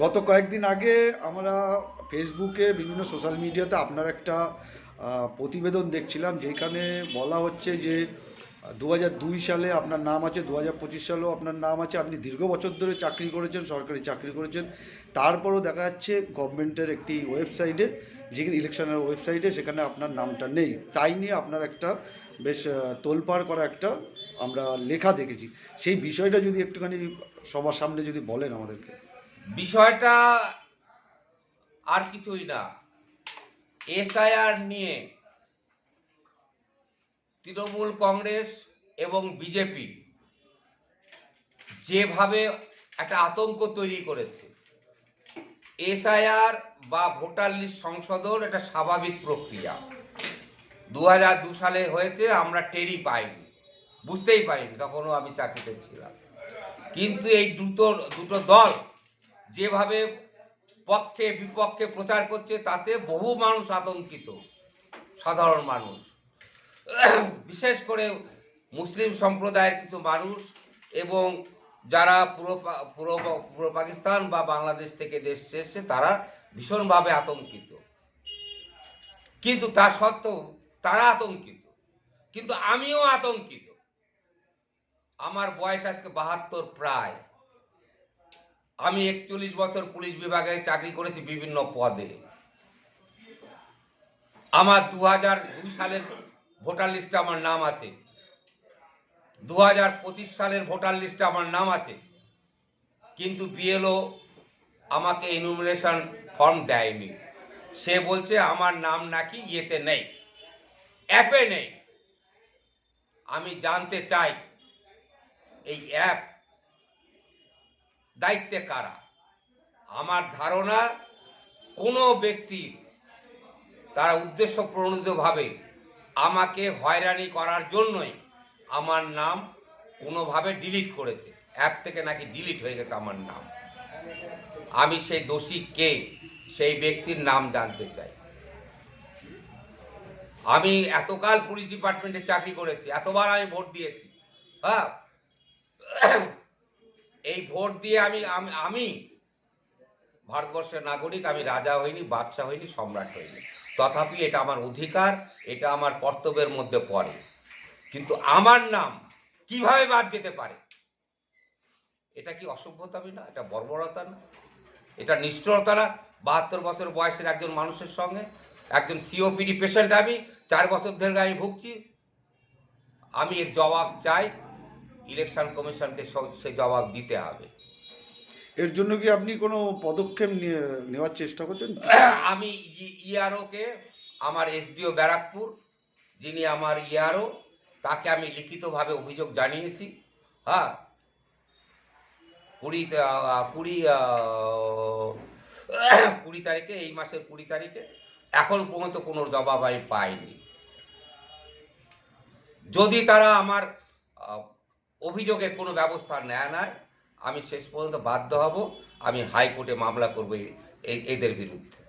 গত কয়েকদিন আগে আমরা ফেসবুকে বিভিন্ন সোশ্যাল মিডিয়াতে আপনার একটা প্রতিবেদন দেখছিলাম, যেখানে বলা হচ্ছে যে দু সালে আপনার নাম আছে দু হাজার পঁচিশ সালেও আপনার নাম আছে, আপনি দীর্ঘ বছর ধরে চাকরি করেছেন, সরকারি চাকরি করেছেন। তারপরও দেখা যাচ্ছে গভর্নমেন্টের একটি ওয়েবসাইটে, যেখানে ইলেকশনের ওয়েবসাইটে সেখানে আপনার নামটা নেই। তাই নিয়ে আপনার একটা বেশ তোলপাড় করা একটা আমরা লেখা দেখেছি। সেই বিষয়টা যদি একটুখানি সবার সামনে যদি বলেন আমাদেরকে। বিষয়টা আর কিছুই না। এসআইআর নিয়ে তৃণমূল কংগ্রেস এবং বিজেপি যেভাবে একটা আতঙ্ক তৈরি করেছে, এসআইআর বা ভোটার লিস্ট সংশোধন এটা স্বাভাবিক প্রক্রিয়া। দু সালে হয়েছে, আমরা টেরি পাইনি, বুঝতেই পারিনি, তখনও আমি চাকরিতে ছিলাম। কিন্তু এই দুটো দুটো দল যেভাবে পক্ষে, বিপক্ষে প্রচার করছে, তাতে বহু মানুষ আতঙ্কিত, সাধারণ মানুষ। বিশেষ করে মুসলিম সম্প্রদায়ের কিছু মানুষ এবং যারা পুরো পুরো পুরো পাকিস্তান বা বাংলাদেশ থেকে দেশ এসেছে, তারা ভীষণভাবে আতঙ্কিত। কিন্তু তা সত্ত্বেও তারা আতঙ্কিত। কিন্তু আমিও আতঙ্কিত। আমার বয়স আজকে বাহাত্তর প্রায়। আমি একচল্লিশ বছর পুলিশ বিভাগে চাকরি করেছি বিভিন্ন পদে। আমার দু হাজার দুই সালের ভোটার লিস্টে আমার নাম আছে। দু হাজার পঁচিশ সালের ভোটার লিস্টে আমার নাম আছে। কিন্তু বিএলও আমাকে ইনুমিনেশন ফর্ম দেয়নি। সে বলছে, আমার নাম নাকি ইয়েতে নেই অ্যাপে নেই। আমি জানতে চাই, এই অ্যাপ দায়িত্বে কারা? আমার ধারণা কোনো ব্যক্তি তারা উদ্দেশ্য প্রণোদিতভাবে আমাকে হয়রানি করার জন্যই আমার নাম কোনোভাবে ডিলিট করেছে। অ্যাপ থেকে নাকি ডিলিট হয়ে গেছে আমার নাম। আমি সেই দোষী কে? সেই ব্যক্তির নাম জানতে চাই। আমি এতকাল পুলিশ ডিপার্টমেন্টে চাকরি করেছি, এতবার আমি ভোট দিয়েছি। হ্যাঁ? এই ভোট দিয়ে আমি, আমি- ভারতবর্ষের নাগরিক, আমি রাজা হইনি, বাদশাহ হইনি, সম্রাট হইনি। তথাপি এটা আমার অধিকার, এটা আমার কর্তব্যের মধ্যে পড়ে। কিন্তু আমার নাম কীভাবে বাদ যেতে পারে? এটা কি অসভ্যতামি না? এটা বর্বরতা না? এটা নিষ্ঠুরতা না? বাহাত্তর বছর বয়সের একজন মানুষের সঙ্গে, একজন সিওপিডি পেশেন্ট আমি, চার বছর ধরে আমি ভুগছি। আমি এর জবাব চাই ইলেকশন কমিশনকে স- জবাব দিতে হবে। এর জন্য কি আপনি কোনো পদক্ষেপ নেওয়ার চেষ্টা করছেন? আমি ইআরও কে আমার এসডিও ব্যারাকপুর যিনি আমার ইআরও তাকে আমি লিখিতভাবে অভিযোগ জানিয়েছি। হ্যাঁ। কুড়ি কুড়ি কুড়ি তারিখে এই মাসের কুড়ি তারিখে এখন পর্যন্ত কোনো জবাব আমি পাইনি। যদি তারা আমার অভিযোগের কোনো ব্যবস্থা নেয় না আমি শেষ পর্যন্ত বাধ্য হব। আমি হাইকোর্টে মামলা করব এদের বিরুদ্ধে।